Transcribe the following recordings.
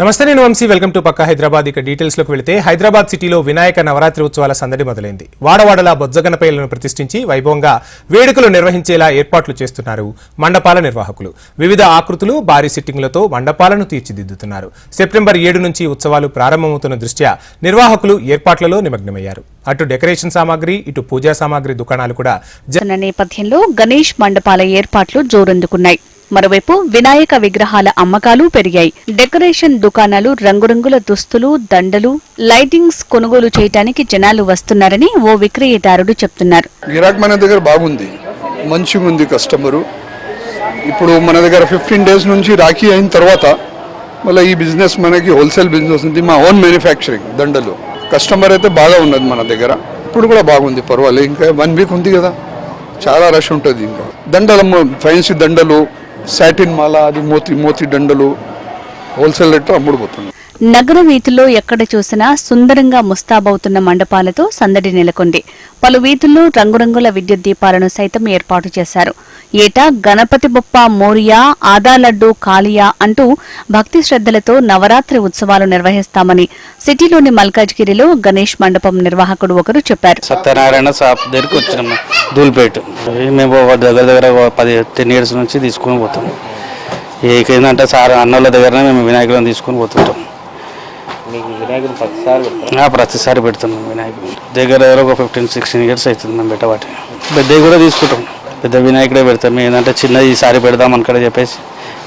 నమస్తే నేను Vamsi. Welcome to పక్క హైదరాబాద్. ఇక డీటెయిల్స్లోకి వెళితే హైదరాబాద్ సిటీలో వినాయక నవరాత్రి ఉత్సవాల సందడి మొదలైంది. వాడవాడలా బొజ్జగనపైలను ప్రతిష్ఠించి వైభవంగా వేడుకలు నిర్వహించేలా ఏర్పాట్లు చేస్తున్నారు మండపాల నిర్వాహకులు. వివిధ ఆకృతులు భారీ సిట్టింగ్లతో మండపాలను తీర్చిదిద్దుతున్నారు. సెప్టెంబర్ ఏడు నుంచి ఉత్సవాలు ప్రారంభమవుతున్న దృష్ట్యా నిర్వాహకులు ఏర్పాట్లలో నిమగ్నమయ్యారు. అటు డెకరేషన్ సామాగ్రి ఇటు పూజా సామాగ్రి దుకాణాలు కూడా జన నేపథ్యంలో గణేష్ మండపాల ఏర్పాట్లు జోరందుకున్నాయి. మరోవైపు వినాయక విగ్రహాల అమ్మకాలు పెరిగాయి. డెకరేషన్ దుకాణాలు రంగురంగుల దుస్తులు దండలు లైటింగ్స్ కొనుగోలు చేయటానికి జనాలు వస్తున్నారని ఓ విక్రయదారుడు చెప్తున్నారు. మన దగ్గర బాగుంది. మంచిగా ఉంది కస్టమరు. ఇప్పుడు మన దగ్గర ఫిఫ్టీన్ డేస్ నుంచి రాఖీ అయిన తర్వాత మళ్ళీ ఈ బిజినెస్ మనకి హోల్సేల్ బిజినెస్ ఉంది మా ఓన్ మ్యానుఫ్యాక్చరింగ్ దండలు. కస్టమర్ అయితే బాగా ఉన్నది మన దగ్గర. ఇప్పుడు కూడా బాగుంది పర్వాలేదు. ఇంకా వన్ వీక్ ఉంది కదా. చాలా రష్ ఉంటుంది ఇంకా. దండలు ఫ్యాన్సీ దండలు సాటిన్ మాల అది మోతి మోతి దండలు హోల్సేల్ రేట్లో అమ్ముడుపోతుంది నగర వీధుల్లో ఎక్కడ చూసినా సుందరంగా ముస్తాబవుతున్న మండపాలతో సందడి నెలకొంది. పలు వీధుల్లో రంగురంగుల విద్యుత్ దీపాలను సైతం ఏర్పాటు చేశారు. ఏటా గణపతి బొప్ప మోరియా ఆదా లడ్డు అంటూ భక్తి శ్రద్ధలతో నవరాత్రి ఉత్సవాలు నిర్వహిస్తామని సిటీలోని మల్కాజ్గిరిలో గణేష్ మండపం నిర్వాహకుడు ఒకరు చెప్పారు. సత్యనారాయణ షాప్ దగ్గరికి వచ్చినాము ధూల్పేట మేము దగ్గర దగ్గర పది టెన్ ఇయర్స్ నుంచి తీసుకొని పోతాం ఏంటంటే సార్ అన్నోళ్ళ దగ్గరనే మేము వినాయకులను తీసుకొని పోతుంటాం. ఆ, ప్రతిసారి పెడుతున్నాం వినాయకుడు. దగ్గర దగ్గర ఒక ఫిఫ్టీన్ సిక్స్టీన్ ఇయర్స్ అవుతుంది మేము పెట్టబట్టి పెద్దవి కూడా తీసుకుంటాం. పెద్ద వినాయకుడే పెడతాం. ఏంటంటే చిన్నది ఈసారి పెడదాం అనుకడ చెప్పేసి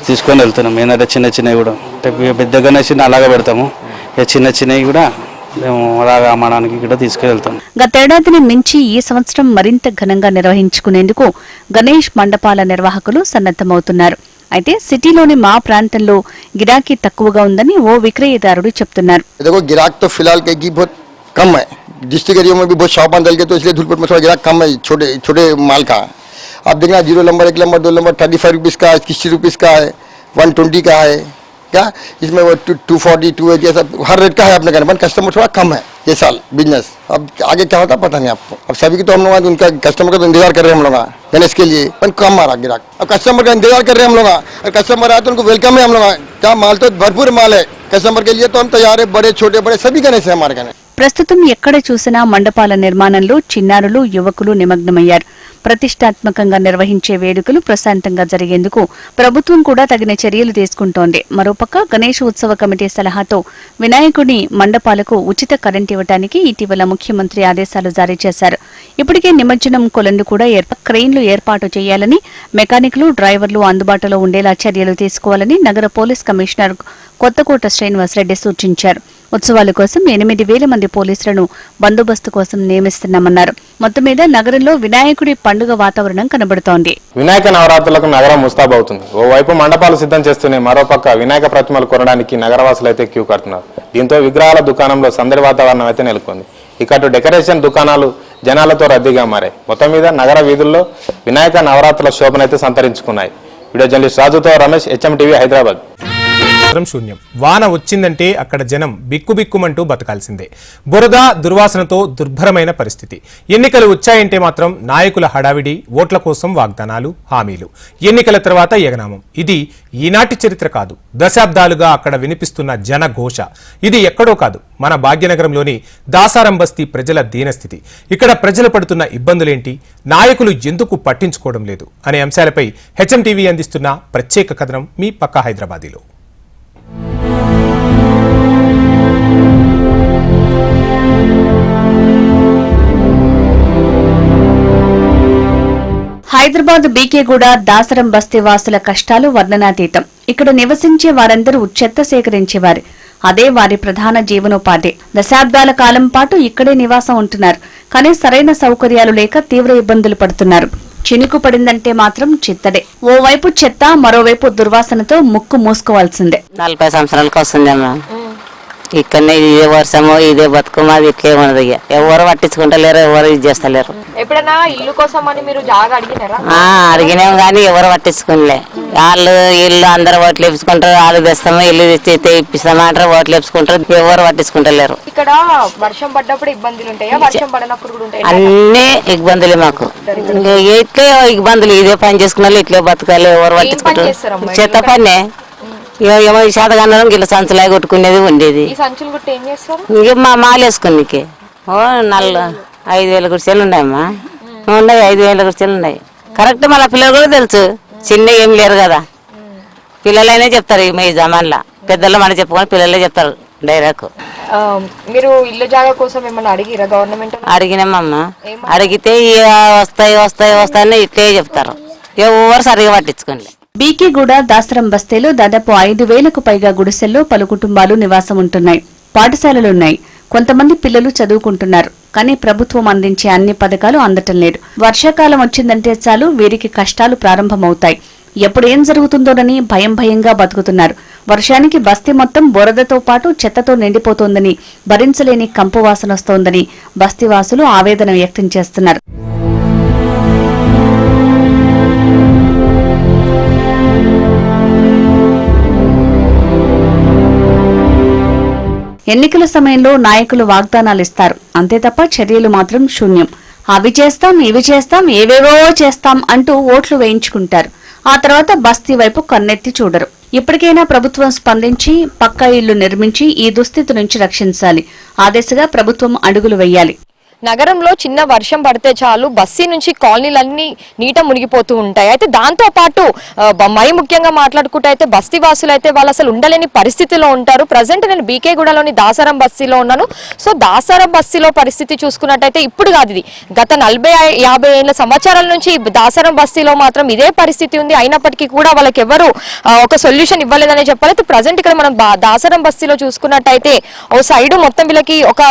తీసుకొని వెళ్తున్నాం. ఏంటంటే చిన్న చిన్నవి కూడా. అంటే పెద్ద గణేష్ అలాగే పెడతాము. ఇక చిన్న చిన్నవి కూడా మేము అలాగా అమ్మడానికి కూడా గతేడాదిని మించి ఈ సంవత్సరం మరింత ఘనంగా నిర్వహించుకునేందుకు గణేష్ మండపాల నిర్వాహకులు సన్నద్దమవుతున్నారు అయితే సిటీలోని మా ప్రాంతంలో గిరాకీ తక్కువగా ఉందని ఓ విక్రయదారుడు చెప్తున్నారు देखो गिराक तो फिलहाल कहीं की बहुत कम है डिस्ट्रिक्ट एरिया में भी बहुत शॉप बंद के तो इसलिए धूलपुर में थोड़ा गिराक कम है छोटे छोटे माल का आप देखना जीरो नंबर एक नंबर दो नंबर थर्टी फाइव रुपीज़ का है सिक्सटी रुपीज़ का है वन ट्वेंटी का है क्या इसमें वो टू फोर्टी टू एटी ऐसा हर रेट का है अपने घर में कस्टमर थोड़ा कम है ये साल बिजनेस अब आगे क्या होता पता नहीं आपको अब सभी की तो हम लोग उनका कस्टमर का तो इंतजार कर रहे हैं हम लोग गणेश के लिए। पर कम मारा रहा गिराक। अब कस्टमर का इंतज़ार कर रहे हैं हम लोग कस्टमर आए तो उनको वेलकम है हम लोग क्या माल तो भरपूर माल है। कस्टमर के लिए तो हम तैयार है, बड़े, छोटे, बड़े, सभी गणेश है हमारे गणेश। ప్రస్తుతం ఎక్కడ చూసినా మండపాల నిర్మాణంలో చిన్నారులు యువకులు నిమగ్నమయ్యారు. ప్రతిష్టాత్మకంగా నిర్వహించే వేడుకలు ప్రశాంతంగా జరిగేందుకు ప్రభుత్వం కూడా తగిన చర్యలు తీసుకుంటోంది. మరోపక్క గణేష్ ఉత్సవ కమిటీ సలహాతో వినాయకుడి మండపాలకు ఉచిత కరెంట్ ఇవ్వడానికి ఇటీవల ముఖ్యమంత్రి ఆదేశాలు జారీ చేశారు. ఇప్పటికే నిమజ్జనం కొలను కూడా ఏర్ప క్రెయిన్లు ఏర్పాటు చేయాలని మెకానిక్లు డ్రైవర్లు అందుబాటులో ఉండేలా చర్యలు తీసుకోవాలని నగర పోలీస్ కమిషనర్ కొత్తకోట శ్రీనివాసరెడ్డి సూచించారు. ఉత్సవాల కోసం ఎనిమిది వేల మంది పోలీసులను బందోబస్తు కోసం నియమిస్తున్నామన్నారు. మొత్తం మీద నగరంలో వినాయకుడి పండుగ వాతావరణం కనబడుతోంది. వినాయక నవరాత్రులకు నగరం ముస్తాబవుతుంది ఓవైపు మండపాలు సిద్ధం చేస్తూనే మరోపక్క వినాయక ప్రతిమలు కొనడానికి నగరవాసులు అయితే క్యూ కడుతున్నారు. దీంతో విగ్రహాల దుకాణంలో సందడి వాతావరణం అయితే నెలకొంది. ఇక అటు డెకరేషన్ దుకాణాలు జనాలతో రద్దీగా మారాయి. మొత్తం మీద నగర వీధుల్లో వినాయక నవరాత్రుల శోభనైతే సంతరించుకున్నాయి. వీడియో జర్నలిస్ట్ రాజుతో రమేష్ హెచ్ఎం టీవీ హైదరాబాద్. మాత్రం శూన్యం. వాన వచ్చిందంటే అక్కడ జనం బిక్కుబిక్కుమంటూ బతకాల్సిందే. బురద దుర్వాసనతో దుర్భరమైన పరిస్థితి. ఎన్నికలు వచ్చాయంటే మాత్రం నాయకుల హడావిడి ఓట్ల కోసం వాగ్దానాలు హామీలు. ఎన్నికల తర్వాత ఎగనామం. ఇది ఈనాటి చరిత్ర కాదు. దశాబ్దాలుగా అక్కడ వినిపిస్తున్న జన ఘోష. ఇది ఎక్కడో కాదు. మన భాగ్యనగరంలోని దాసారం బస్తీ ప్రజల దీనస్థితి. ఇక్కడ ప్రజలు పడుతున్న ఇబ్బందులేంటి? నాయకులు ఎందుకు పట్టించుకోవడం లేదు? అనే అంశాలపై హెచ్ఎం టీవీ అందిస్తున్న ప్రత్యేక కథనం మీ పక్క హైదరాబాదీలో. హైదరాబాద్ బీకేగూడ దాసరం బస్తీ వాసుల కష్టాలు వర్ణనాతీతం. ఇక్కడ నివసించే వారందరూ చెత్త సేకరించేవారు. అదే వారి ప్రధాన జీవనోపాధి. దశాబ్దాల కాలం పాటు ఇక్కడే నివాసం ఉంటున్నారు. కానీ సరైన సౌకర్యాలు లేక తీవ్ర ఇబ్బందులు పడుతున్నారు. చినుకు పడిందంటే మాత్రం చిత్తడే. ఓవైపు చెత్త మరోవైపు దుర్వాసనతో ముక్కు మూసుకోవాల్సిందే. నలభై సంవత్సరాలకు వస్తుందమ్మా ఇక్కడనే ఇదే వర్షము ఇదే బతుకమ్మ అది ఇట్లే ఉన్నది ఇక. ఎవరు పట్టించుకుంటలేరు ఎవరు ఇది చేస్తలేరు. ఎప్పుడైనా ఇల్లు కోసం అని మీరు జాగా అడిగినారా? ఆ, అడిగినాం కానీ ఎవరు పట్టించుకునిలే వాళ్ళు ఇల్లు అందరు ఓట్లు వేపించుకుంటారు వాళ్ళు తెస్తాము ఇల్లు తెచ్చి ఓట్లు వేపించుకుంటారు ఎవరు పట్టించుకుంటలేరు. ఇక్కడ వర్షం పడ్డప్పుడు ఇబ్బందులు ఉంటాయా? వర్షం పడినప్పుడు కూడా ఉంటాయా? అన్నీ ఇబ్బందులే మాకు. ఇంకా ఇట్లే ఇబ్బందులు ఇదే పని చేసుకున్న వాళ్ళు ఇట్లే బతకాలి ఎవరు పట్టించుకుంటారు? చేస్తారమ్మా? చెత్త పనే ఏమో శాతగంధం గిల్ల సంచులాగా కొట్టుకునేది ఉండేది. సంచులు గుట్టి ఏం చేస్తారు? ఇక మా మాలేసుకుందికి ఓ నల్ల ఐదు వేల గుడిసెలు ఉన్నాయమ్మా. ఉన్నాయి ఐదు వేల గుడిసెలు ఉన్నాయి. కరెక్ట్ మళ్ళీ పిల్లలు కూడా తెలుసు. చిన్న ఏం లేరు కదా. పిల్లలైనా చెప్తారు ఈ జమాన్లో. పెద్దలు మన చెప్పుకొని పిల్లలే చెప్తారు డైరెక్ట్. మీరు ఇల్లు జాగా కోసం ఏమన్నా అడిగిరా గవర్నమెంట్ అడిగినామమ్మ. అడిగితే వస్తాయి వస్తాయి వస్తాయని ఇట్లే చెప్తారు. ఎవరు సరిగా పట్టించుకోండి బీకేగూడ దాసరం బస్తీలో దాదాపు ఐదు వేలకు పైగా గుడిసెల్లో పలు కుటుంబాలు నివాసం ఉంటున్నాయి పాఠశాలలున్నాయి. కొంతమంది పిల్లలు చదువుకుంటున్నారు. కానీ ప్రభుత్వం అందించే అన్ని పథకాలు అందటం లేదు. వర్షాకాలం వచ్చిందంటే చాలు వీరికి కష్టాలు ప్రారంభమవుతాయి. ఎప్పుడేం జరుగుతుందోనని భయం భయంగా బతుకుతున్నారు. వర్షానికి బస్తీ మొత్తం బురదతో పాటు చెత్తతో నిండిపోతోందని భరించలేని కంపు వస్తోందని బస్తీవాసులు ఆవేదన వ్యక్తం చేస్తున్నారు. ఎన్నికల సమయంలో నాయకులు వాగ్దానాలు ఇస్తారు అంతే తప్ప చర్యలు మాత్రం శూన్యం. అవి చేస్తాం ఇవి చేస్తాం ఏవేవో చేస్తాం అంటూ ఓట్లు వేయించుకుంటారు. ఆ తర్వాత బస్తీ వైపు కన్నెత్తి చూడరు. ఇప్పటికైనా ప్రభుత్వం స్పందించి పక్కా ఇళ్ళు నిర్మించి ఈ దుస్థితి నుంచి రక్షించాలి. ఆ దిశగా ప్రభుత్వం అడుగులు వేయాలి. నగరంలో చిన్న వర్షం పడితే చాలు బస్సీ నుంచి కాలనీలన్నీ నీట మునిగిపోతూ ఉంటాయి. అయితే దాంతో పాటు మై ముఖ్యంగా మాట్లాడుకుంటే అయితే బస్తీ వాసులు అయితే వాళ్ళు అసలు ఉండలేని పరిస్థితిలో ఉంటారు. ప్రజెంట్ నేను బీకేగూడలోని దాసారం బస్తీలో ఉన్నాను. సో దాసారం బస్తీలో పరిస్థితి చూసుకున్నట్టయితే ఇప్పుడు కాదు ఇది. గత నలభై యాభై ఏళ్ళ సంవత్సరాల నుంచి దాసరం దాసారం బస్తీలో మాత్రం ఇదే పరిస్థితి ఉంది. అయినప్పటికీ కూడా వాళ్ళకి ఎవరు ఒక సొల్యూషన్ ఇవ్వలేదనే చెప్పాలి. అయితే ప్రజెంట్ ఇక్కడ మనం బా- దాసరం బస్తీలో చూసుకున్నట్టయితే ఓ సైడ్ మొత్తం వీళ్ళకి ఒక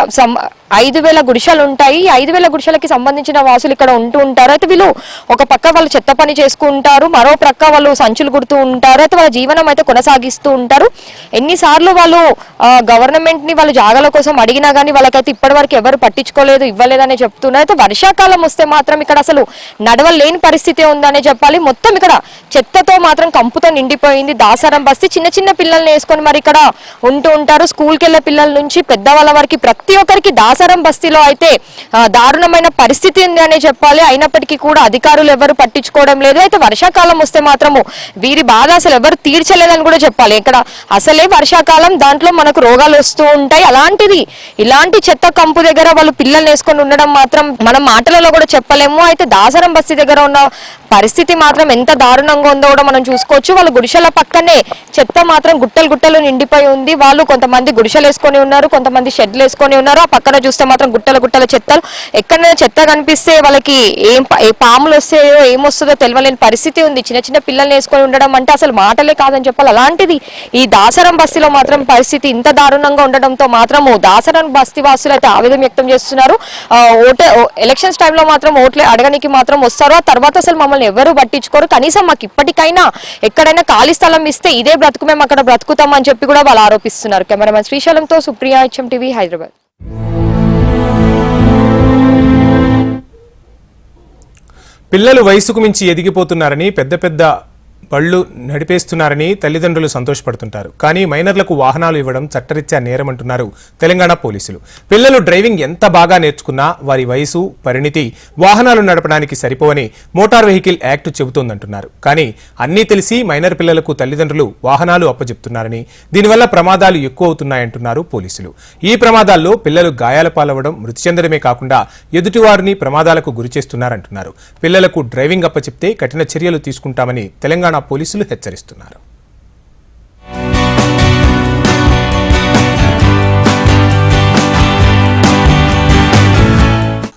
ఐదు వేల గుడిసెలు ఉంటాయి ఐదు వేల గుడిసెలకి సంబంధించిన వాసులు ఇక్కడ ఉంటూ ఉంటారు. అయితే వీళ్ళు ఒక పక్క వాళ్ళు చెత్త పని చేసుకుంటారు మరో ప్రక్క వాళ్ళు సంచులు కుడుతూ ఉంటారు. అయితే వాళ్ళ జీవనం అయితే కొనసాగిస్తూ ఉంటారు. ఎన్నిసార్లు వాళ్ళు గవర్నమెంట్ని వాళ్ళు జాగాల కోసం అడిగినా కానీ వాళ్ళకైతే ఇప్పటి వరకు ఎవరు పట్టించుకోలేదు ఇవ్వలేదని చెప్తున్నారు. అయితే వర్షాకాలం వస్తే మాత్రం ఇక్కడ అసలు నడవలేని పరిస్థితి ఉందనే చెప్పాలి. మొత్తం ఇక్కడ చెత్తతో మాత్రం కంపుతో నిండిపోయింది దాసారం బస్తీ. చిన్న చిన్న పిల్లల్ని వేసుకొని మరి ఇక్కడ ఉంటూ ఉంటారు. స్కూల్కి వెళ్ళే పిల్లల నుంచి పెద్దవాళ్ళ వరకు ప్రతి ఒక్కరికి దాసారం బస్తీలో అయితే దారుణమైన పరిస్థితి ఉంది అనే చెప్పాలి. అయినప్పటికీ కూడా అధికారులు ఎవరు పట్టించుకోవడం లేదు. అయితే వర్షాకాలం వస్తే మాత్రము వీరి బాధ అసలు ఎవరు తీర్చలేదని కూడా చెప్పాలి. ఇక్కడ అసలే వర్షాకాలం దాంట్లో మనకు రోగాలు వస్తూ ఉంటాయి. అలాంటిది ఇలాంటి చెత్త కంపు దగ్గర వాళ్ళు పిల్లల్ని వేసుకొని ఉండడం మాత్రం మనం మాటలలో కూడా చెప్పలేము. అయితే దాసరం బస్తీ దగ్గర ఉన్న పరిస్థితి మాత్రం ఎంత దారుణంగా ఉందో కూడా మనం చూసుకోవచ్చు. వాళ్ళు గుడిసెల పక్కనే చెత్త మాత్రం గుట్టలు గుట్టలు నిండిపోయి ఉంది. వాళ్ళు కొంతమంది గుడిసెలు వేసుకొని ఉన్నారు కొంతమంది షెడ్లు వేసుకొని ఉన్నారు. ఆ పక్కన చూస్తే మాత్రం గుట్టల గుట్టల చెత్తలు. ఎక్కడైనా చెత్త కనిపిస్తే వాళ్ళకి ఏం ఏ పాములు వస్తాయో ఏమొస్తుందో తెలియలేని పరిస్థితి ఉంది. చిన్న చిన్న పిల్లల్ని వేసుకొని ఉండడం అంటే అసలు మాటలే కాదని చెప్పాలి. అలాంటిది ఈ దాసరం బస్తీలో మాత్రం పరిస్థితి ఇంత దారుణంగా ఉండడంతో మాత్రము దాసరం బస్తీ వాసులు అయితే ఆవేదన వ్యక్తం చేస్తున్నారు. ఓటే ఎలక్షన్స్ టైంలో మాత్రం ఓట్లు అడగనికి మాత్రం వస్తారు. ఆ తర్వాత అసలు మమ్మల్ని ఎవరు పట్టించుకోరు. కనీసం మాకు ఇప్పటికైనా ఎక్కడైనా ఖాళీ స్థలం ఇస్తే ఇదే బ్రతుకు మేము అక్కడ బ్రతుకుతాం అని చెప్పి కూడా వాళ్ళు ఆరోపిస్తున్నారు. కెమెరామెన్ శ్రీశైలంతో సుప్రియా హెచ్ఎం టీవీ హైదరాబాద్. పిల్లలు వయసుకు మించి ఎదిగిపోతున్నారని పెద్ద పెద్ద బళ్ళు నడిపేస్తున్నారని తల్లిదండ్రులు సంతోషపడుతుంటారు. కానీ మైనర్లకు వాహనాలు ఇవ్వడం చట్టరీత్యా నేరమంటున్నారు తెలంగాణ పోలీసులు. పిల్లలు డ్రైవింగ్ ఎంత బాగా నేర్చుకున్నా వారి వయసు పరిణితి వాహనాలు నడపడానికి సరిపోవని మోటార్ వెహికల్ యాక్ట్ చెబుతోందంటున్నారు. కానీ అన్నీ తెలిసి మైనర్ పిల్లలకు తల్లిదండ్రులు వాహనాలు అప్పజెప్తున్నారని దీనివల్ల ప్రమాదాలు ఎక్కువ అవుతున్నాయంటున్నారు పోలీసులు. ఈ ప్రమాదాల్లో పిల్లలు గాయాల పాలవడం మృతి చెందడమే కాకుండా ఎదుటివారిని ప్రమాదాలకు గురిచేస్తున్నారంటున్నారు. పిల్లలకు డ్రైవింగ్ అప్పచెప్తే కఠిన చర్యలు తీసుకుంటామని తెలంగాణ పోలీసులు హెచ్చరిస్తున్నారు.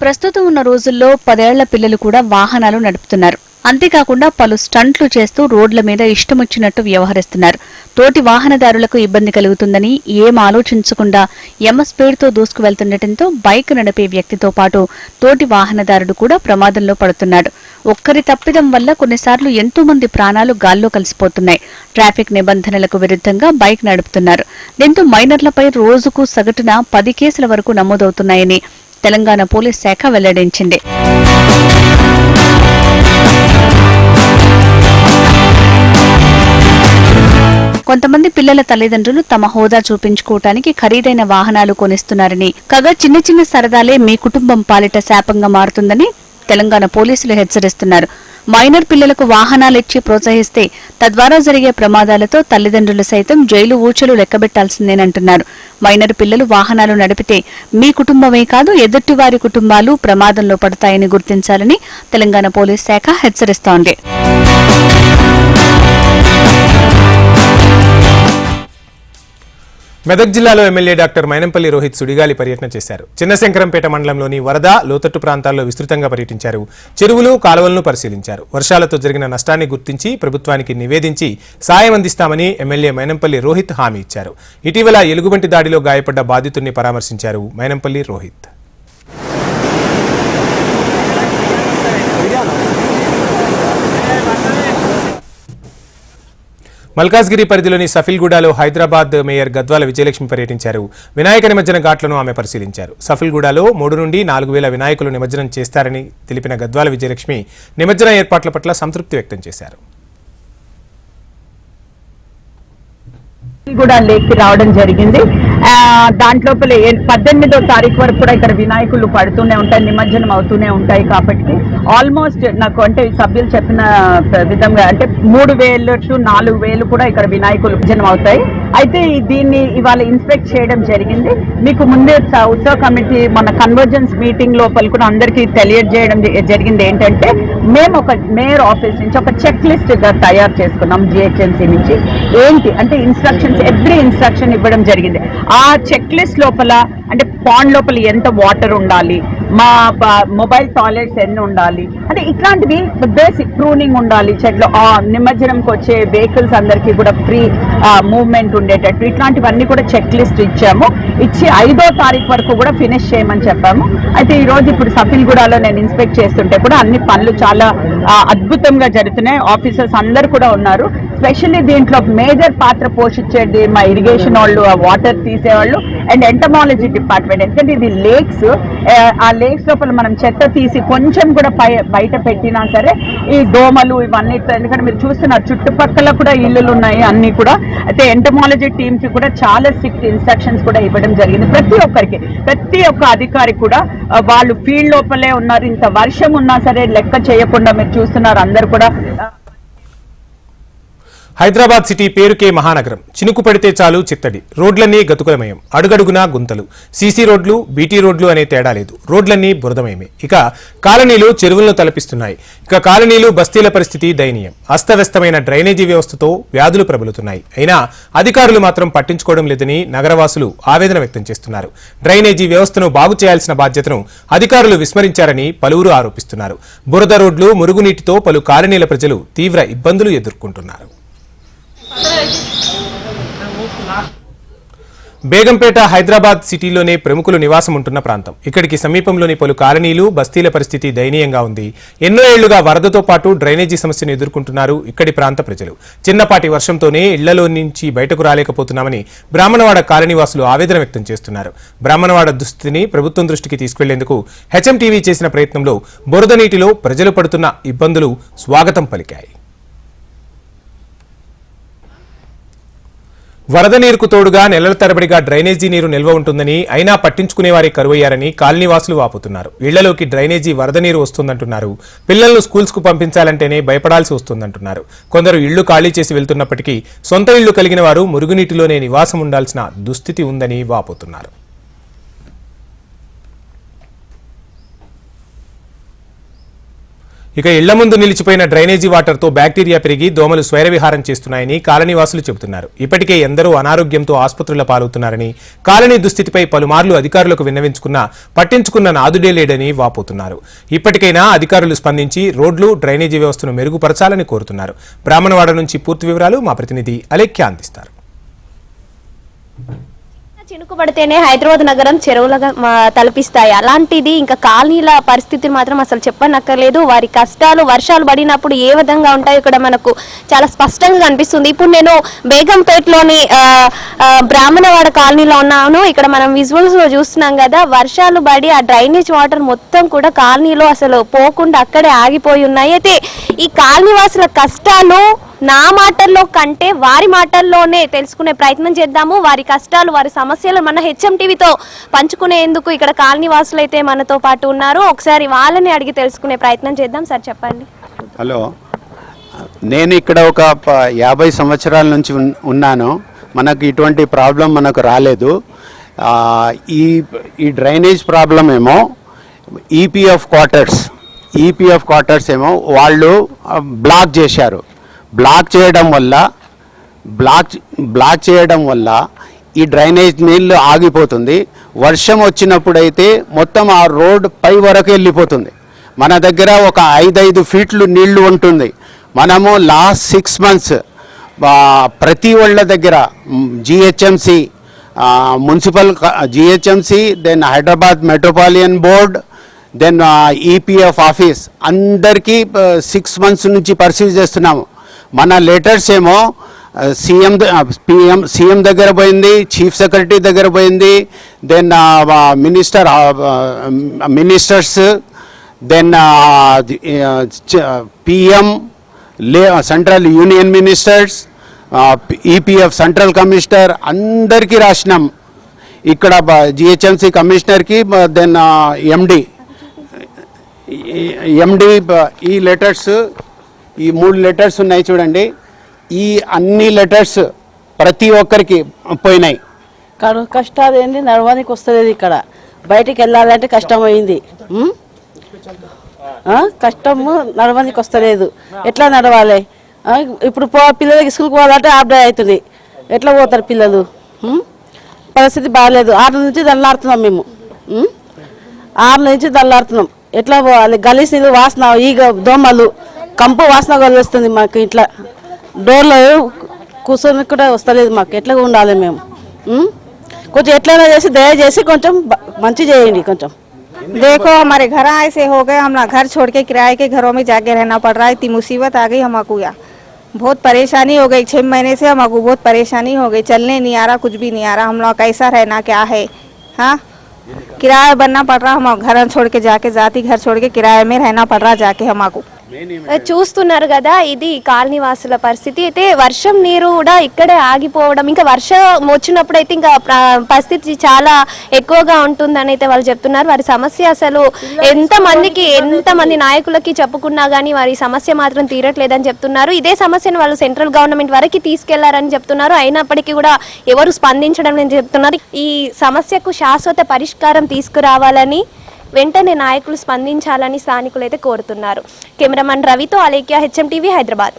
ప్రస్తుతం ఉన్న రోజుల్లో పదేళ్ళ పిల్లలు కూడా వాహనాలు నడుపుతున్నారు. అంతేకాకుండా పలు స్టంట్లు చేస్తూ రోడ్ల మీద ఇష్టమొచ్చినట్టు వ్యవహరిస్తున్నారు. తోటి వాహనదారులకు ఇబ్బంది కలుగుతుందని ఏం ఆలోచించకుండా ఎమ స్పీడ్తో దూసుకు వెళ్తుండటంతో బైక్ నడిపే వ్యక్తితో పాటు తోటి వాహనదారుడు కూడా ప్రమాదంలో పడుతున్నాడు. ఒక్కరి తప్పిదం వల్ల కొన్నిసార్లు ఎంతో మంది ప్రాణాలు గాల్లో కలిసిపోతున్నాయి. ట్రాఫిక్ నిబంధనలకు విరుద్ధంగా బైక్ నడుపుతున్నారు. దీంతో మైనర్లపై రోజుకు సగటున పది కేసుల వరకు నమోదవుతున్నాయని తెలంగాణ పోలీస్ శాఖ వెల్లడించింది. కొంతమంది పిల్లల తల్లిదండ్రులు తమ హోదా చూపించుకోవటానికి ఖరీదైన వాహనాలు కొనిస్తున్నారని కాగా చిన్న చిన్న సరదాలే మీ కుటుంబం పాలిట శాపంగా మారుతుందని తెలంగాణ పోలీసులు హెచ్చరిస్తున్నారు. మైనర్ పిల్లలకు వాహనాలిచ్చి ప్రోత్సహిస్తే తద్వారా జరిగే ప్రమాదాలతో తల్లిదండ్రులు సైతం జైలు ఊచలు లెక్కబెట్టాల్సిందేనంటున్నారు. మైనర్ పిల్లలు వాహనాలు నడిపితే మీ కుటుంబమే కాదు ఎదుటివారి కుటుంబాలు ప్రమాదంలో పడతాయని గుర్తించాలని తెలంగాణ పోలీస్ శాఖ హెచ్చరిస్తోంది. మెదక్ జిల్లాలో ఎమ్మెల్యే డాక్టర్ మైనంపల్లి రోహిత్ సుడిగాలి పర్యటన చేశారు. చిన్నశంకరంపేట మండలంలోని వరద లోతట్టు ప్రాంతాల్లో విస్తృతంగా పర్యటించారు. చెరువులు కాలువలను పరిశీలించారు. వర్షాలతో జరిగిన నష్టాన్ని గుర్తించి ప్రభుత్వానికి నివేదించి సాయం అందిస్తామని ఎమ్మెల్యే మైనంపల్లి రోహిత్ హామీ ఇచ్చారు. ఇటీవల ఎలుగుబంటి దాడిలో గాయపడ్డ బాధితుడిని పరామర్శించారు మైనంపల్లి రోహిత్. మల్కాజ్గిరి పరిధిలోని సఫిల్గూడలో హైదరాబాద్ మేయర్ గద్వాల విజయలక్ష్మి పర్యటించారు. వినాయక నిమజ్జన ఘాట్లను ఆమె పరిశీలించారు. సఫిల్గూడలో మూడు నుండి నాలుగు వేల వినాయకులు నిమజ్జనం చేస్తారని తెలిపిన గద్వాల విజయలక్ష్మి నిమజ్జన ఏర్పాట్ల పట్ల సంతృప్తి వ్యక్తం చేశారు. కూడా లేక్ రావడం జరిగింది. ఆ, దాంట్లోపల పద్దెనిమిదో తారీఖు వరకు కూడా ఇక్కడ వినాయకులు పడుతూనే ఉంటాయి నిమజ్జనం అవుతూనే ఉంటాయి కాబట్టి ఆల్మోస్ట్ నాకు అంటే ఈ సభ్యులు చెప్పిన విధంగా అంటే మూడు వేలు టు నాలుగు వేలు కూడా ఇక్కడ వినాయకులు నిమజ్జనం అవుతాయి. అయితే దీన్ని ఇవాళ ఇన్స్పెక్ట్ చేయడం జరిగింది. మీకు ముందే ఉత్సవ కమిటీ మన కన్వర్జెన్స్ మీటింగ్ లోపల కూడా అందరికీ తెలియజేయడం జ- జరిగింది ఏంటంటే మేము ఒక మేయర్ ఆఫీస్ నుంచి ఒక చెక్ లిస్ట్ తయారు చేసుకున్నాం జిహెచ్ఎంసీ నుంచి. ఏంటి? అంటే ఇన్స్ట్రక్షన్స్ ఎవ్రీ ఇన్స్ట్రక్షన్ ఇవ్వడం జరిగింది. ఆ చెక్ లిస్ట్ లోపల అంటే పాండ్ లోపల ఎంత వాటర్ ఉండాలి? మా మొబైల్ టాయిలెట్స్ ఎన్ని ఉండాలి? అంటే ఇట్లాంటివి బేసిక్ ప్రూనింగ్ ఉండాలి చెట్లు ఆ నిమజ్జనంకి వచ్చే వెహికల్స్ అందరికీ కూడా ఫ్రీ మూవ్మెంట్ ఉండేటట్టు. ఇట్లాంటివన్నీ కూడా చెక్ లిస్ట్ ఇచ్చాము. ఇచ్చి ఐదో తారీఖు వరకు కూడా ఫినిష్ చేయమని చెప్పాము. అయితే ఈరోజు ఇప్పుడు సఫిల్గూడలో నేను ఇన్స్పెక్ట్ చేస్తుంటే కూడా అన్ని పనులు చాలా అద్భుతంగా జరుగుతున్నాయి. ఆఫీసర్స్ అందరు కూడా ఉన్నారు. స్పెషల్లీ దీంట్లో మేజర్ పాత్ర పోషించేది మా ఇరిగేషన్ వాళ్ళు ఆ వాటర్ తీసేవాళ్ళు అండ్ ఎంటమాలజీ డిపార్ట్మెంట్. ఎందుకంటే ఇది లేక్స్ ఆ లేక్స్ లోపల మనం చెత్త తీసి కొంచెం కూడా బయట పెట్టినా సరే ఈ దోమలు ఇవన్నీ ఎందుకంటే మీరు చూస్తున్నారు చుట్టుపక్కల కూడా ఇల్లులు ఉన్నాయి అన్ని కూడా. అయితే ఎంటమాలజీ టీమ్కి కూడా చాలా స్ట్రిక్ట్ ఇన్స్ట్రక్షన్స్ కూడా ఇవ్వడం జరిగింది. ప్రతి ఒక్కరికి ప్రతి ఒక్క అధికారి కూడా వాళ్ళు ఫీల్డ్ లోపలే ఉన్నారు. ఇంత వర్షం ఉన్నా సరే లెక్క చేయకుండా మీరు చూస్తున్నారు అందరు కూడా. హైదరాబాద్ సిటీ పేరుకే మహానగరం. చినుకు పడితే చాలు చిత్తడి. రోడ్లన్నీ గతుకులమయం. అడుగడుగునా గుంతలు. సీసీ రోడ్లు బీటీ రోడ్లు అనే తేడా లేదు. రోడ్లన్నీ బురదమయమే. ఇక కాలనీలు చెరువులను తలపిస్తున్నాయి. ఇక కాలనీలు బస్తీల పరిస్థితి దయనీయం. అస్తవ్యస్తమైన డ్రైనేజీ వ్యవస్థతో వ్యాధులు ప్రబలుతున్నాయి. అయినా అధికారులు మాత్రం పట్టించుకోవడం లేదని నగరవాసులు ఆవేదన వ్యక్తం చేస్తున్నారు. డ్రైనేజీ వ్యవస్థను బాగు చేయాల్సిన బాధ్యతను అధికారులు విస్మరించారని పలువురు ఆరోపిస్తున్నారు. బురద రోడ్లు మురుగునీటితో పలు కాలనీల ప్రజలు తీవ్ర ఇబ్బందులు ఎదుర్కొంటున్నారు. బేగంపేట హైదరాబాద్ సిటీలోనే ప్రముఖులు నివాసం ఉంటున్న ప్రాంతం. ఇక్కడికి సమీపంలోని పలు కాలనీలు బస్తీల పరిస్థితి దయనీయంగా ఉంది. ఎన్నో ఏళ్ళుగా వరదతో పాటు డ్రైనేజీ సమస్యను ఎదుర్కొంటున్నారు ఇక్కడి ప్రాంత ప్రజలు. చిన్నపాటి వర్షంతోనే ఇళ్ళలో నుంచి బయటకు రాలేకపోతున్నామని బ్రాహ్మణవాడ కాలనీవాసులు ఆవేదన వ్యక్తం చేస్తున్నారు. బ్రాహ్మణవాడ దుస్థితిని ప్రభుత్వం దృష్టికి తీసుకెళ్ళేందుకు హెచ్ఎం టీవీ చేసిన ప్రయత్నంలో బురద నీటిలో ప్రజలు పడుతున్న ఇబ్బందులు స్వాగతం పలికాయి. వరద నీరుకు తోడుగా నెలల తరబడిగా డ్రైనేజీ నీరు నిల్వ ఉంటుందని అయినా పట్టించుకునేవారే కరువయ్యారని కాలనీవాసులు వాపుతున్నారు. ఇళ్ళలోకి డ్రైనేజీ వరద నీరు వస్తుందంటున్నారు. పిల్లలను స్కూల్స్కు పంపించాలంటేనే భయపడాల్సి వస్తుందంటున్నారు. కొందరు ఇళ్ళు ఖాళీ చేసి వెళ్తున్నప్పటికీ సొంత ఇళ్ళు కలిగిన వారు మురుగునీటిలోనే నివాసం ఉండాల్సిన దుస్థితి ఉందని వాపోతున్నారు. ఇక ఇళ్ళ ముందు నిలిచిపోయిన డ్రైనేజీ వాటర్తో బ్యాక్టీరియా పెరిగి దోమలు స్వైరవిహారం చేస్తున్నాయని కాలనీవాసులు చెబుతున్నారు. ఇప్పటికే ఎందరో అనారోగ్యంతో ఆసుపత్రుల పాలవుతున్నారని కాలనీ దుస్థితిపై పలుమార్లు అధికారులకు విన్నవించుకున్నా పట్టించుకున్న నాదుడే లేడని వాపోతున్నారు. ఇప్పటికైనా అధికారులు స్పందించి రోడ్లు డ్రైనేజీ వ్యవస్థను మెరుగుపరచాలని కోరుతున్నారు. బ్రాహ్మణవాడ నుంచి పూర్తి వివరాలు మా ప్రతినిధి అలేఖ్య అందిస్తారు. చినుకుపడితేనే హైదరాబాద్ నగరం చెరువులుగా తలపిస్తాయి. అలాంటిది ఇంకా కాలనీల పరిస్థితి మాత్రం అసలు చెప్పనక్కర్లేదు. వారి కష్టాలు వర్షాలు పడినప్పుడు ఏ విధంగా ఉంటాయో ఇక్కడ మనకు చాలా స్పష్టంగా కనిపిస్తుంది. ఇప్పుడు నేను బేగంపేటలోని బ్రాహ్మణవాడ కాలనీలో ఉన్నాను. ఇక్కడ మనం విజువల్స్లో చూస్తున్నాం కదా వర్షాలు పడి ఆ డ్రైనేజ్ వాటర్ మొత్తం కూడా కాలనీలో అసలు పోకుండా అక్కడే ఆగిపోయి ఉన్నాయి. అయితే ఈ కాలనీ వాసుల కష్టాలు నా మాటల్లో కంటే వారి మాటల్లోనే తెలుసుకునే ప్రయత్నం చేద్దాము. వారి కష్టాలు వారి సమస్యలు మన హెచ్ఎం టీవీతో పంచుకునేందుకు ఇక్కడ కాలనీవాసులు అయితే మనతో పాటు ఉన్నారు. ఒకసారి వాళ్ళని అడిగి తెలుసుకునే ప్రయత్నం చేద్దాం. సార్ చెప్పండి. హలో. నేను ఇక్కడ ఒక ప- యాభై సంవత్సరాల నుంచి ఉన్- ఉన్నాను. మనకు ఇటువంటి ప్రాబ్లం మనకు రాలేదు. ఈ ఈ డ్రైనేజ్ ప్రాబ్లం ఏమో ఈపీఎఫ్ క్వార్టర్స్ ఈపీఎఫ్ క్వార్టర్స్ ఏమో వాళ్ళు బ్లాక్ చేశారు. బ్లాక్ చేయడం వల్ల బ్లాక్ బ్లాక్ చేయడం వల్ల ఈ డ్రైనేజ్ నీళ్ళు ఆగిపోతుంది. వర్షం వచ్చినప్పుడైతే మొత్తం ఆ రోడ్ పై వరకు వెళ్ళిపోతుంది. మన దగ్గర ఒక ఐదైదు ఫీట్లు నీళ్ళు ఉంటుంది. మనము లాస్ట్ సిక్స్ మంత్స్ ప్రతి వాళ్ళ దగ్గర GHMC municipal GHMC then Hyderabad metropolitan board then EPF office అందరికీ సిక్స్ మంత్స్ నుంచి పర్సీవ్ చేస్తున్నాము. మన లెటర్స్ ఏమో సీఎం పిఎం సీఎం దగ్గర పోయింది చీఫ్ సెక్రటరీ దగ్గర పోయింది then minister ministers then PM లే central union ministers EPF central commissioner అందరికీ రాసినాం. ఇక్కడ జిహెచ్ఎంసి కమిషనర్కి దెన్ ఎండి ఎండి ఈ లెటర్స్ ఈ మూడు లెటర్స్ ఉన్నాయి చూడండి. ఈ అన్ని లెటర్స్ ప్రతి ఒక్కరికి పోయినాయి. కష్టాలు ఏంది? నడవడానికి వస్తలేదు ఇక్కడ. బయటికి వెళ్ళాలంటే కష్టమైంది. కష్టము నడవడానికి వస్తలేదు. ఎట్లా నడవాలి? ఇప్పుడు పో పిల్లలకి స్కూల్కి పోవాలంటే హాఫ్ డే అవుతుంది. ఎట్లా పోతారు పిల్లలు? పరిస్థితి బాగాలేదు. ఆరు నుంచి దల్లాడుతున్నాం మేము. ఆరు నుంచి దల్లాడుతున్నాం ఎట్లా పోవాలి? గలీస్ నీళ్ళు వాసన ఈగ దోమలు. కంపు వాసన కలుస్తుంది మాకు ఇంట్లో డోర్లో కూర్చొని కూడా వస్తలేదు మాకు ఎట్లా ఉండాలి మేము ఉం? కొంచెం ఎట్లయినా చేసి దయచేసి కొంచెం బ- మంచి చేయండి కొంచెం देखो हमारे घर ऐसे हो गए हम ना घर छोड़ के किराए के घरों में जाके रहना पड़ रहा है इतनी मुसीबत आ गई हमको यहाँ बहुत परेशानी हो गई छः महीने से हमको बहुत परेशानी हो गई चलने नहीं आ रहा कुछ भी नहीं आ रहा हम लोग कैसा रहना क्या है हाँ किराया बनना पड़ रहा हम घर छोड़ के जाके जाती घर छोड़ के किराए में रहना पड़ रहा जाके हमको చూస్తున్నారు కదా ఇది కాలనీ వాసుల పరిస్థితి. అయితే వర్షం నీరు కూడా ఇక్కడే ఆగిపోవడం ఇంకా వర్షం వచ్చినప్పుడు అయితే ఇంకా ప్ర- పరిస్థితి చాలా ఎక్కువగా ఉంటుందని అయితే వాళ్ళు చెప్తున్నారు. వారి సమస్య అసలు ఎంత మందికి ఎంత మంది నాయకులకి చెప్పుకున్నా గానీ వారి సమస్య మాత్రం తీరట్లేదని చెప్తున్నారు. ఇదే సమస్యను వాళ్ళు సెంట్రల్ గవర్నమెంట్ వరకు తీసుకెళ్ళారని చెప్తున్నారు. అయినప్పటికీ కూడా ఎవరు స్పందించడం లేదని చెప్తున్నారు. ఈ సమస్యకు శాశ్వత పరిష్కారం తీసుకురావాలని వెంటనే నాయకులు స్పందించాలని స్థానికులు అయితే కోరుతున్నారు. కెమెరామన్ రవితో Alekhya HM TV Hyderabad.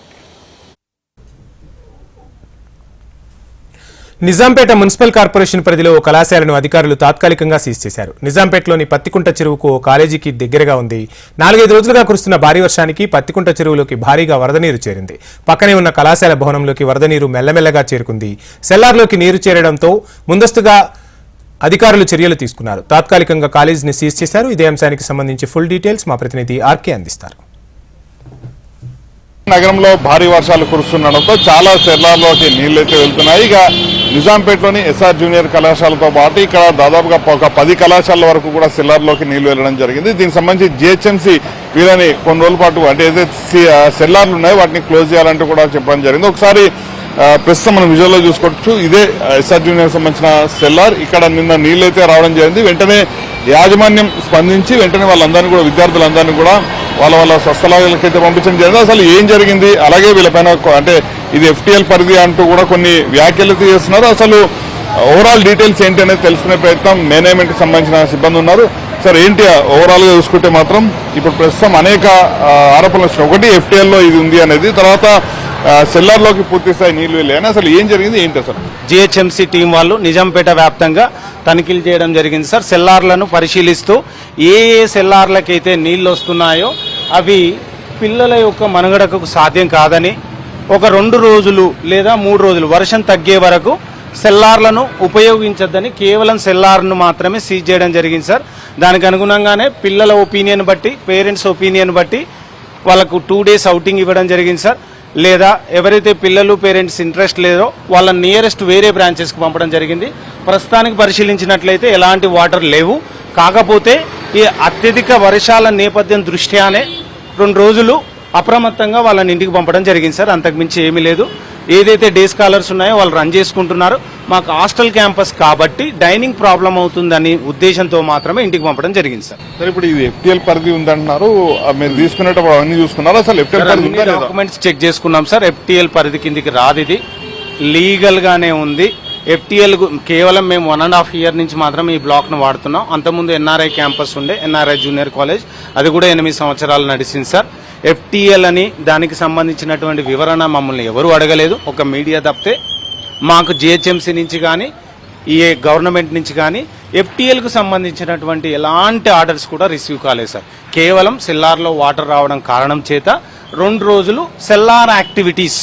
Nizampet municipal corporation పరిధిలో ఓ కళాశాలను అధికారులు తాత్కాలికంగా సీజ్ చేశారు. నిజాంపేటలోని పత్తికుంట చెరువుకు ఓ కాలేజీకి దగ్గరగా ఉంది. నాలుగైదు రోజులుగా కురుస్తున్న భారీ వర్షానికి పత్తికుంట చెరువులోకి భారీగా వరద నీరు చేరింది. పక్కనే ఉన్న కళాశాల భవనంలోకి వరద నీరు మెల్లమెల్లగా చేరుకుంది. సెల్లార్లోకి నీరు చేరడంతో ముందస్తుగా అధికారులు చర్యలు తీసుకున్నారు. తాత్కాలికంగా కాలేజీని సీజ్ చేశారు. ఇదే అంశానికి సంబంధించి ఫుల్ డీటెయిల్స్ మా ప్రతినిధి ఆర్కే అందిస్తారు. నగరంలో భారీ వర్షాలు కురుస్తుండడంతో చాలా చెర్లలోకి నీళ్ళైతే వెళ్తున్నాయి. ఇక నిజాంపేటలోని ఎస్ఆర్ జూనియర్ కళాశాలతో పాటు ఇక్కడ దాదాపుగా ఒక పది కళాశాలల వరకు కూడా సెల్లార్లోకి నీళ్ళు వెళ్ళడం జరిగింది. దీనికి సంబంధించి జిహెచ్ఎంసీ వీళ్ళని కొన్ని రోజుల పాటు అంటే ఏదైతే సెల్లార్లు ఉన్నాయో వాటిని క్లోజ్ చేయాలంటూ కూడా చెప్పడం జరిగింది. ఒకసారి ప్రస్తుతం మనం విజువల్లో చూసుకోవచ్చు. ఇదే ఎస్ఆర్ జూనియర్ సంబంధించిన సెల్లార్. ఇక్కడ నిన్న నీళ్ళైతే రావడం జరిగింది. వెంటనే యాజమాన్యం స్పందించి వెంటనే వాళ్ళందరినీ కూడా విద్యార్థులందరినీ కూడా వాళ్ళ వాళ్ళ స్వస్థలాలకైతే పంపించడం జరిగింది. అసలు ఏం జరిగింది? అలాగే వీళ్ళపైన అంటే ఇది ఎఫ్టీఎల్ పరిధి అంటూ కూడా కొన్ని వ్యాఖ్యలు చేస్తున్నారు. అసలు ఓవరాల్ డీటెయిల్స్ ఏంటి అనేది తెలుసుకునే ప్రయత్నం మేనేజ్మెంట్కి సంబంధించిన సిబ్బంది ఉన్నారు. సార్ ఏంటి ఓవరాల్గా చూసుకుంటే మాత్రం ఇప్పుడు ప్రస్తుతం అనేక ఆరోపణలు వచ్చినాయి ఒకటి ఎఫ్టీఎల్లో ఇది ఉంది అనేది తర్వాత సెల్లార్లోకి పూర్తి స్థాయి నీళ్ళు వెళ్ళాయని అసలు ఏం జరిగింది? ఏంటి అసలు? జిహెచ్ఎంసీ టీం వాళ్ళు నిజాంపేట వ్యాప్తంగా తనిఖీలు చేయడం జరిగింది సార్. సెల్లార్లను పరిశీలిస్తూ ఏ ఏ సెల్లార్లకైతే నీళ్ళు వస్తున్నాయో అవి పిల్లల యొక్క మనుగడకు సాధ్యం కాదని ఒక రెండు రోజులు లేదా మూడు రోజులు వర్షం తగ్గే వరకు సెల్లార్లను ఉపయోగించద్దని కేవలం సెల్లార్ను మాత్రమే సీజ్ చేయడం జరిగింది సార్. దానికి అనుగుణంగానే పిల్లల ఒపీనియన్ బట్టి పేరెంట్స్ ఒపీనియన్ బట్టి వాళ్ళకు టూ డేస్ అవుటింగ్ ఇవ్వడం జరిగింది సార్. లేదా ఎవరైతే పిల్లలు పేరెంట్స్ ఇంట్రెస్ట్ లేదో వాళ్ళ నియరెస్ట్ వేరే బ్రాంచెస్కి పంపడం జరిగింది. ప్రస్తుతానికి పరిశీలించినట్లయితే ఎలాంటి వాటర్ లేవు. కాకపోతే ఈ అత్యధిక వర్షాల నేపథ్యం దృష్ట్యానే రెండు రోజులు అప్రమత్తంగా వాళ్ళని ఇంటికి పంపడం జరిగింది సార్. అంతకుమించి ఏమీ లేదు. ఏదైతే డే స్కాలర్స్ ఉన్నాయో వాళ్ళు రన్ చేసుకుంటున్నారు. మాకు హాస్టల్ క్యాంపస్ కాబట్టి డైనింగ్ ప్రాబ్లం అవుతుందని ఉద్దేశంతో మాత్రమే ఇంటికి పంపడం జరిగింది సార్. సరే ఇప్పుడు ఇది ఎఫ్టీఎల్ పరిధి ఉందంటున్నారు. మీరు తీసుకునేటప్పుడు అవన్నీ చూసుకున్నారు? అసలు ఎఫ్టీఎల్ పరిధి డాక్యుమెంట్స్ చెక్ చేసుకున్నాం సార్. ఎఫ్టీఎల్ పరిధి కిందికి రాదు ఇది. లీగల్ గానే ఉంది. ఎఫ్టీఎల్ కేవలం మేము వన్ అండ్ హాఫ్ ఇయర్ నుంచి మాత్రం ఈ బ్లాక్ను వాడుతున్నాం. అంతకుముందు ఎన్ఆర్ఐ క్యాంపస్ ఉండే ఎన్ఆర్ఐ జూనియర్ కాలేజ్ అది కూడా ఎనిమిది సంవత్సరాలు నడిచింది సార్ ఎఫ్టీఎల్ అని దానికి సంబంధించినటువంటి వివరణ మమ్మల్ని ఎవరు అడగలేదు. ఒక మీడియా తప్పితే మాకు జిహెచ్ఎంసీ నుంచి కానీ ఈ గవర్నమెంట్ నుంచి కానీ ఎఫ్టీఎల్కు సంబంధించినటువంటి ఎలాంటి ఆర్డర్స్ కూడా రిసీవ్ కాలేదు సార్ కేవలం సెల్లార్లో వాటర్ రావడం కారణం చేత రెండు రోజులు సెల్లార్ యాక్టివిటీస్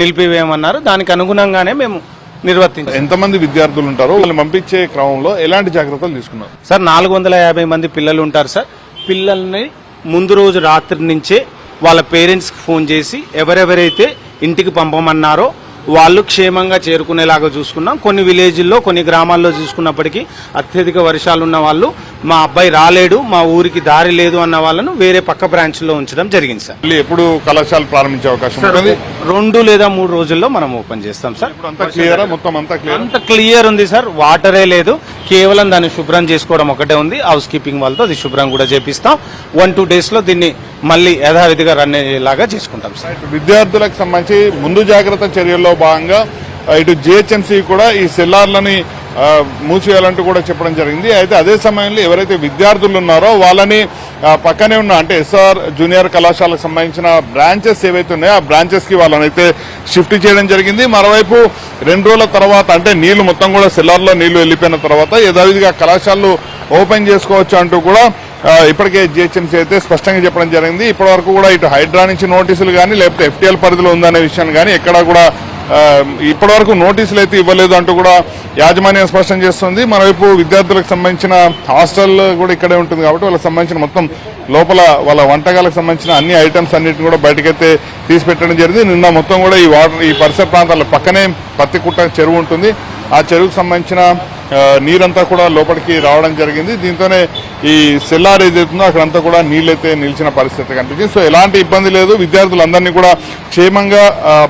నిలిపివేయమన్నారు. దానికి అనుగుణంగానే మేము నిర్వర్తించాం ఎంతమంది విద్యార్థులు ఉంటారు వాళ్ళని పంపించే క్రమంలో ఎలాంటి జాగ్రత్తలు తీసుకున్నారు? సార్ నాలుగు వందల యాభై మంది పిల్లలు ఉంటారు సార్. పిల్లల్ని ముందు రోజు రాత్రి నుంచే వాళ్ళ పేరెంట్స్కి ఫోన్ చేసి ఎవరెవరైతే ఇంటికి పంపమన్నారో వాళ్ళు క్షేమంగా చేరుకునేలాగా చూసుకున్నాం. కొన్ని విలేజ్ల్లో కొన్ని గ్రామాల్లో చూసుకున్నప్పటికీ అత్యధిక వర్షాలు ఉన్న వాళ్ళు మా అబ్బాయి రాలేడు మా ఊరికి దారి లేదు అన్న వాళ్ళను వేరే పక్క బ్రాంచ్లో ఉంచడం జరిగింది సార్. మళ్ళీ ఎప్పుడు కళాశాల ప్రారంభించే అవకాశం ఉంటుంది? రెండు లేదా మూడు రోజుల్లో మనం ఓపెన్ చేస్తాం సార్. అంతా క్లియరా? మొత్తం అంతా క్లియర్? అంత క్లియర్ ఉంది సార్. వాటరే లేదు. కేవలం దాన్ని శుభ్రం చేసుకోవడం ఒకటే ఉంది. హౌస్ కీపింగ్ వాళ్ళతో అది శుభ్రం కూడా చేపిస్తాం. వన్ టూ డేస్లో దీన్ని మళ్ళీ యథావిధిగా రన్ అయ్యేలాగా చేసుకుంటాం సార్. విద్యార్థులకు సంబంధించి ముందు జాగ్రత్త చర్యల్లో భాగంగా ఇటు జిహెచ్ఎంసీ కూడా ఈ సెల్లార్లని మూసివేయాలంటూ కూడా చెప్పడం జరిగింది. అయితే అదే సమయంలో ఎవరైతే విద్యార్థులు ఉన్నారో వాళ్ళని పక్కనే ఉన్న అంటే ఎస్ఆర్ జూనియర్ కళాశాలకు సంబంధించిన బ్రాంచెస్ ఏవైతే ఉన్నాయో ఆ బ్రాంచెస్కి వాళ్ళనైతే వాళ్ళని అయితే షిఫ్ట్ చేయడం జరిగింది. మరోవైపు రెండు రోజుల తర్వాత అంటే నీళ్ళు మొత్తం కూడా సెల్లార్లో నీళ్ళు వెళ్ళిపోయిన తర్వాత యథావిధిగా కళాశాలలు ఓపెన్ చేసుకోవచ్చు అంటూ కూడా ఇప్పటికే జిహెచ్ఎంసీ అయితే స్పష్టంగా చెప్పడం జరిగింది. ఇప్పటి వరకు కూడా ఇటు హైడ్రా నుంచి నోటీసులు కానీ లేకపోతే ఎఫ్టీఎల్ పరిధిలో ఉందనే విషయాన్ని కానీ ఎక్కడా కూడా ఇప్పటివరకు నోటీసులు అయితే ఇవ్వలేదు అంటూ కూడా యాజమాన్యం స్పష్టం చేస్తుంది. మరోవైపు విద్యార్థులకు సంబంధించిన హాస్టల్ కూడా ఇక్కడే ఉంటుంది కాబట్టి వాళ్ళకి సంబంధించిన మొత్తం లోపల వాళ్ళ వంటకాలకు సంబంధించిన అన్ని ఐటమ్స్ అన్నిటిని కూడా బయటకైతే తీసి పెట్టడం జరిగింది. నిన్న మొత్తం కూడా ఈ వాటర్ ఈ పరిసర ప్రాంతాల పక్కనే పత్తికుట్ట చెరువు ఉంటుంది. ఆ చెరువుకు సంబంధించిన నీరంతా కూడా లోపలికి రావడం జరిగింది. దీంతోనే ఈ సెల్లార్ ఏదైతుందో అక్కడంతా కూడా నీళ్ళైతే నిలిచిన పరిస్థితి కనిపించింది. సో ఎలాంటి ఇబ్బంది లేదు. విద్యార్థులందరినీ కూడా క్షేమంగా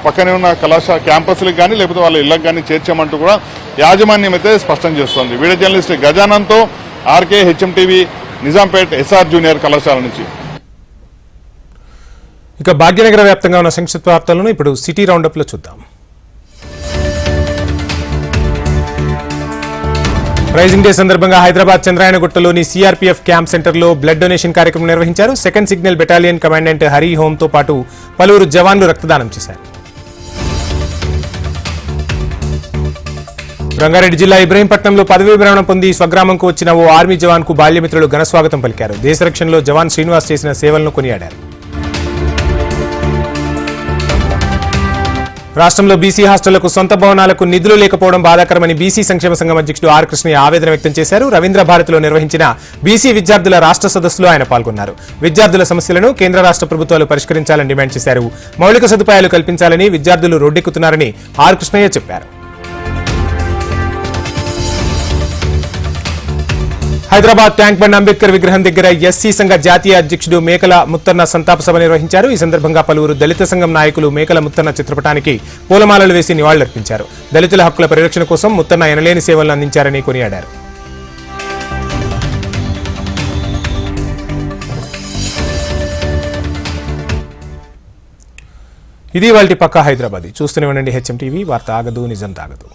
పక్కనే ఉన్న కళాశాల క్యాంపస్లకు కానీ లేకపోతే వాళ్ళ ఇళ్ళకి కానీ చేర్చామంటూ కూడా యాజమాన్యం అయితే స్పష్టం చేస్తోంది. Video journalist గజానంతో RK HMTV Nizampet SR junior కళాశాల నుంచి. ఇక భాగ్యనగర వ్యాప్తంగా ఉన్న సంక్షిప్త వార్తలను ఇప్పుడు సిటీ రౌండప్లో చూద్దాం. రైజింగ్ డే సందర్భంగా హైదరాబాద్ చంద్రాయణగుట్టలోని సిఆర్పీఎఫ్ క్యాంప్ సెంటర్లో బ్లడ్ డొనేషన్ కార్యక్రమం నిర్వహించారు. Second signal battalion commandant Hari హోమ్తో పాటు పలువురు జవాన్లు రక్తదానం చేశారు. రంగారెడ్డి జిల్లా ఇబ్రహీంపట్నంలో పదవీ విరమణ పొంది స్వగ్రామంకు వచ్చిన ఓ ఆర్మీ జవాన్కు బాల్యమిత్రులు ఘనస్వాగతం పలికారు. దేశ రక్షణలో జవాన్ శ్రీనివాస్ చేసిన సేవలను కొనియాడారు. రాష్ట్రంలో బీసీ హాస్టళ్ళకు సొంత భవనాలకు నిధులు లేకపోవడం బాధాకరమని బీసీ సంక్షేమ సంఘం అధ్యక్షుడు ఆర్ కృష్ణయ్య ఆవేదన వ్యక్తం చేశారు. రవీంద్ర భారతిలో నిర్వహించిన బీసీ విద్యార్థుల రాష్ట్ర సదస్సులో ఆయన పాల్గొన్నారు. విద్యార్థుల సమస్యలను కేంద్ర రాష్ట్ర ప్రభుత్వాలు పరిష్కరించాలని డిమాండ్ చేశారు. మౌలిక సదుపాయాలు కల్పించాలని విద్యార్థులు రోడ్డెక్కుతున్నారని ఆర్ కృష్ణయ్య చెప్పారు. హైదరాబాద్ ట్యాంక్ బండ్ అంబేద్కర్ విగ్రహం దగ్గర ఎస్సీ సంఘ జాతీయ అధ్యక్షుడు మేకల ముత్తన్న సంతాప సభ నిర్వహించారు. ఈ సందర్భంగా పలువురు దళిత సంఘం నాయకులు మేకల ముత్తన్న చిత్రపటానికి పూలమాలలు వేసి నివాళులర్పించారు. దళితుల హక్కుల పరిరక్షణ కోసం ముత్తన్న ఎనలేని సేవలను అందించారని కొనియాడారు. ఇది వాళ్ళ పక్క హైదరాబాద్. చూస్తూనే ఉండండి హెచ్ఎం టీవీ వార్త ఆగదు నిజం తాగదు.